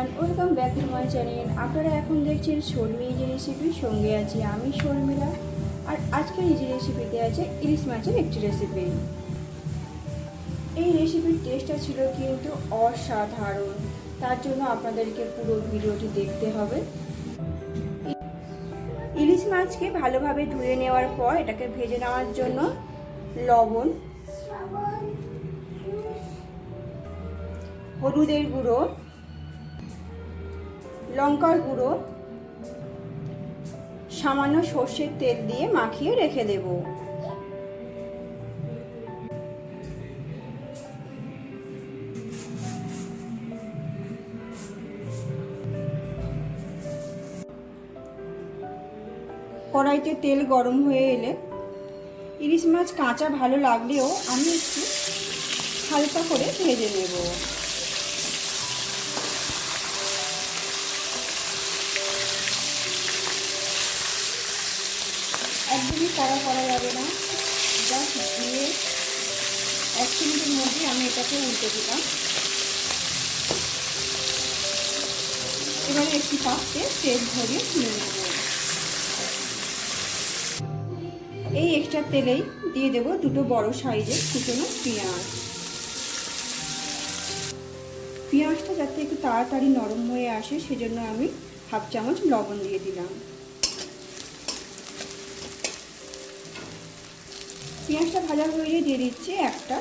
Everyone welcome back to my channel আপনারা এখন দেখছেন শর্মি ইজি রেসিপির সঙ্গে আছি আমি শর্মিলা। আর আজকের ইজি রেসিপিতে আছে ইলিশ মাছের একটি রেসিপি এই রেসিপির টেস্টটা ছিল কিন্তু অসাধারণ। তার জন্য আপনাদেরকে পুরো ভিডিওটি দেখতে হবে। ইলিশ মাছকে ভালোভাবে ধুয়ে নেওয়ার পর এটাকে ভেজে নেওয়ার জন্য লবণ, হলুদের গুঁড়ো লঙ্কার গুঁড়ো, সামান্য সর্ষের তেল দিয়ে মাখিয়ে রেখে দেব। কড়াইতে তেল গরম হয়ে এলে ইলিশ মাছ কাঁচা ভালো লাগলেও আমি একটু হালকা করে ভেজে নেব। একদমই তারা করা যাবে না। জাস্ট দিয়ে এক মিনিটের মধ্যে আমি এটাকে উল্টে দিলাম। এবারে একটি পাত্রে তেল ধরিয়ে নিয়ে নেব। এই এক্সট্রা তেলেই দিয়ে দেব দুটো বড় সাইজের কুচনো পেঁয়াজ। পেঁয়াজটা যাতে একটু তাড়াতাড়ি নরম হয়ে আসে, সেজন্য আমি হাফ চামচ লবণ দিয়ে দিলাম। পেঁয়াজটা ভাজা হয়ে দিয়ে দিচ্ছি একটা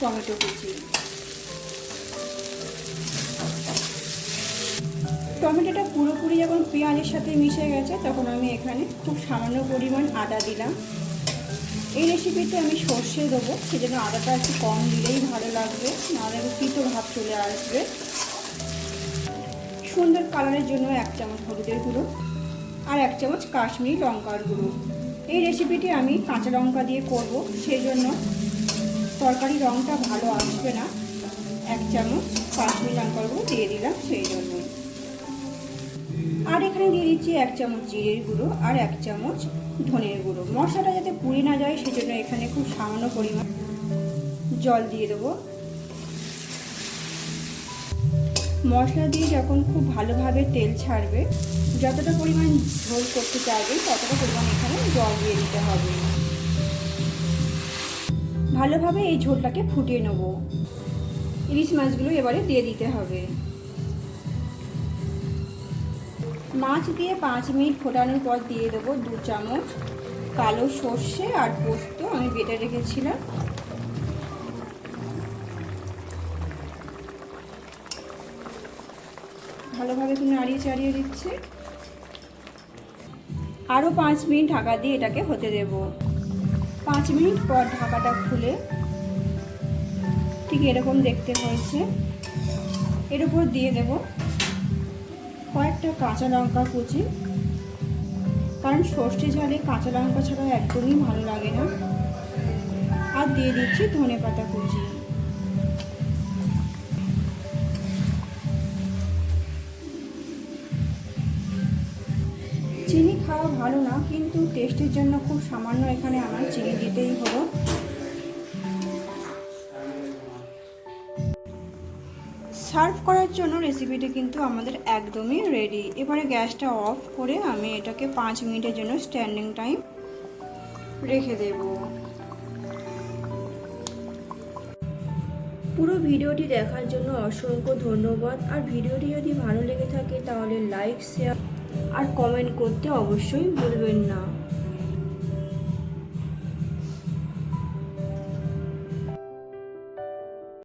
টমেটো কুচি। টমেটোটা পুরোপুরি যখন পেঁয়াজের সাথে মিশে গেছে, তখন আমি এখানে খুব সামান্য পরিমাণ আদা দিলাম। এই রেসিপিতে আমি সর্ষে দেবো, সেজন্য আদাটা একটু কম দিলেই ভালো লাগবে, নাহলে পিতো ভাব চলে আসবে। সুন্দর কালারের জন্য এক চামচ হলুদের গুঁড়ো। আর এক চামচ কাশ্মীরি লঙ্কার গুঁড়ো। এই রেসিপিটি আমি কাঁচা লঙ্কা দিয়ে করব সেই জন্য তরকারি রঙটা ভালো আসবে না। এক চামচ কাশ্মীরি লঙ্কার গুঁড়ো দিয়ে দিলাম সেই জন্য আর এখানে দিয়ে দিচ্ছি এক চামচ জিরের গুঁড়ো আর এক চামচ ধনের গুঁড়ো। মশলাটা যাতে পুড়ে না যায়, সেজন্য এখানে খুব সামান্য পরিমাণ জল দিয়ে দেবো। মশলা দিয়ে যখন খুব ভালোভাবে তেল ছাড়বে, যতটা পরিমাণ ঝোল করতে চাইবে, ততটা পরিমাণ এখানে জল দিয়ে দিতে হবে। ভালোভাবে এই ঝোলটাকে ফুটিয়ে নেব। ইলিশ মাছগুলো এবারে দিয়ে দিতে হবে। মাছ দিয়ে পাঁচ মিনিট ফোটানোর পর দিয়ে দেবো দু চামচ কালো সর্ষে আর পোস্ত আমি বেটে রেখেছিলাম। ভালোভাবে একটু নাড়িয়ে চাড়িয়ে দিচ্ছি। আরও পাঁচ মিনিট ঢাকা দিয়ে এটাকে হতে দেব। পাঁচ মিনিট পর ঢাকাটা খুলে ঠিক এরকম দেখতে হয়েছে। এর উপর দিয়ে দেব কয়েকটা কাঁচা লঙ্কা কুচি। কারণ সর্ষে ঝালে কাঁচা লঙ্কা ছাড়া একদমই ভালো লাগে না। আর দিয়ে দিচ্ছি ধনে পাতা কুচি। খাওয়া ভালো না, কিন্তু টেস্টের জন্য খুব সামান্য এখানে আমার চিনি দিতেই হলো। সার্ভ করার জন্য রেসিপিটি কিন্তু আমাদের একদমই রেডি এবারে গ্যাসটা অফ করে আমি এটাকে পাঁচ মিনিটের জন্য স্ট্যান্ডিং টাইম রেখে দেব। পুরো ভিডিওটি দেখার জন্য অসংখ্য ধন্যবাদ। আর ভিডিওটি যদি ভালো লেগে থাকে, তাহলে লাইক শেয়ার আর কমেন্ট করতে অবশ্যই ভুলবেন না।